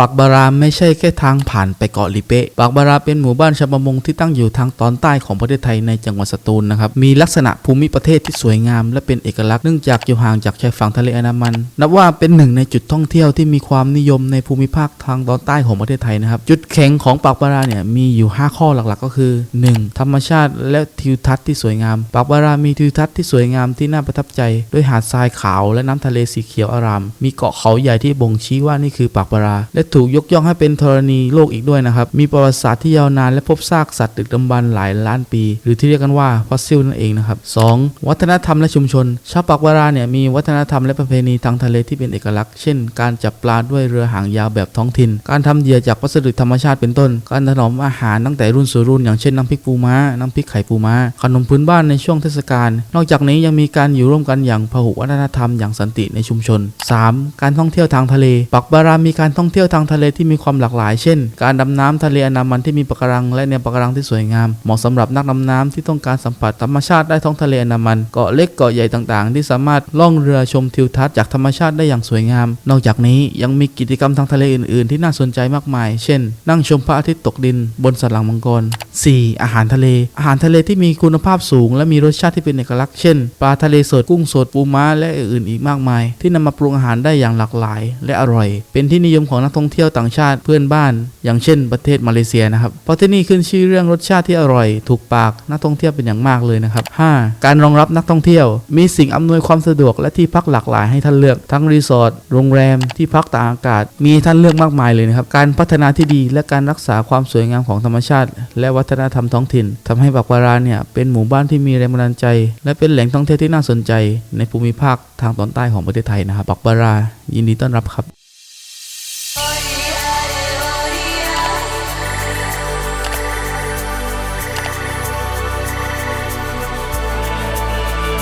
ปากบารามไม่ใช่แค่ทางผ่านไปเกาะลิเปะปากบาราเป็นหมู่บ้านชาวประมงที่ตั้งอยู่ทางตอนใต้ของประเทศไทยในจังหวัดสตูลนะครับ มีลักษณะภูมิประเทศที่สวยงาม และเป็นเอกลักษณ์เนื่องจากอยู่ห่างจากชายฝั่งทะเลอันดามัน นับว่าเป็นหนึ่งในจุดท่องเที่ยวที่มีความนิยมในภูมิภาคทางตอนใต้ของประเทศไทยนะครับ จุดแข็งของปากบาราเนี่ยมีอยู่ 5 ข้อหลักๆ ก็คือ 1. ธรรมชาติและทิวทัศน์ที่สวยงาม ปากบารามีทิวทัศน์ที่สวยงามที่น่าประทับใจ ด้วยหาดทรายขาวและน้ำทะเลสีเขียวอาราม มีเกาะเขาใหญ่ที่บ่งชี้ว่านี่คือปากบาราและถูกยกย่องให้เป็นธรณีโลกอีกด้วยนะครับ มีประวัติศาสตร์ที่ยาวนานและพบซากสัตว์ดึกดำบรรพ์หลายล้านปี หรือที่เรียกกันว่าฟอสซิลนั่นเองนะครับ 2. วัฒนธรรมและชุมชน ชาวปากบาราเนี่ยมีวัฒนธรรมและประเพณีทางทะเลที่เป็นเอกลักษณ์ เช่น การจับปลาด้วยเรือหางยาวแบบท้องถิ่น การทำเหยื่อจากวัสดุธรรมชาติเป็นต้น การถนอมอาหารตั้งแต่รุ่นสู่รุ่น อย่างเช่นน้ำพริกปูม้า น้ำพริกไข่ปูม้า ขนมพื้นบ้านในช่วงเทศกาล นอกจากนี้ยังมีการอยู่ร่วมกันอย่างพหุวัฒนธรรมอย่างสันติในชุมชน 3. การท่องเที่ยวทางทะเล ปักบารามีการท่องเที่ยวทางทะเลที่มีความหลากหลาย เช่น การดำน้ำทะเลอันามันที่มีปะการังและแนวปะการังที่สวยงาม เหมาะสำหรับนักดำน้ำที่ต้องการสัมผัสธรรมชาติได้ท้องทะเลอันามัน เกาะเล็กเกาะใหญ่ต่างๆ ที่สามารถล่องเรือชมทิวทัศน์จากธรรมชาติได้อย่างสวยงาม นอกจากนี้ยังมีกิจกรรมทางทะเลอื่น ๆ ที่น่าสนใจมากมาย เช่น นั่งชมพระอาทิตย์ตกดิน บนสันหลังมังกร 4. อาหารทะเล อาหารทะเลที่มีคุณภาพสูง และมีรสชาติที่เป็นเอกลักษณ์ เช่น ปลาทะเลสด กุ้งสด ปูม้า และอื่นๆ อีกมากมาย ที่นำมาปรุงอาหารได้อย่างหลากหลาย และอร่อย เป็นที่นิยมของนักท่ององเที่ยวต่างชาติเพื่อนบ้าน อย่างเช่นประเทศมาเลเซียนะครับเพราะที่นี่ขึ้นชื่อเรื่องรสชาติที่อร่อย ถูกปากนักท่องเที่ยวเป็นอย่างมากเลยนะครับ 5. การรองรับนักท่องเที่ยว มีสิ่งอำนวยความสะดวกและที่พักหลากหลายให้ท่านเลือกทั้งรีสอร์ทโรงแรมที่พักตากอากาศ มีท่านเลือกมากมายเลยนะครับการพัฒนาที่ดีและการรักษาความสวยงามของธรรมชาติ และวัฒนธรรมท้องถิ่นทำให้บักวาราเนี่ยเป็นหมู่บ้านที่มีแรงบันดาลใจ และเป็นแหล่งท่องเที่ยวที่น่าสนใจ ในภูมิภาคทางตอนใต้ของประเทศไทยนะครับบักวารายินดีต้อนรับครับ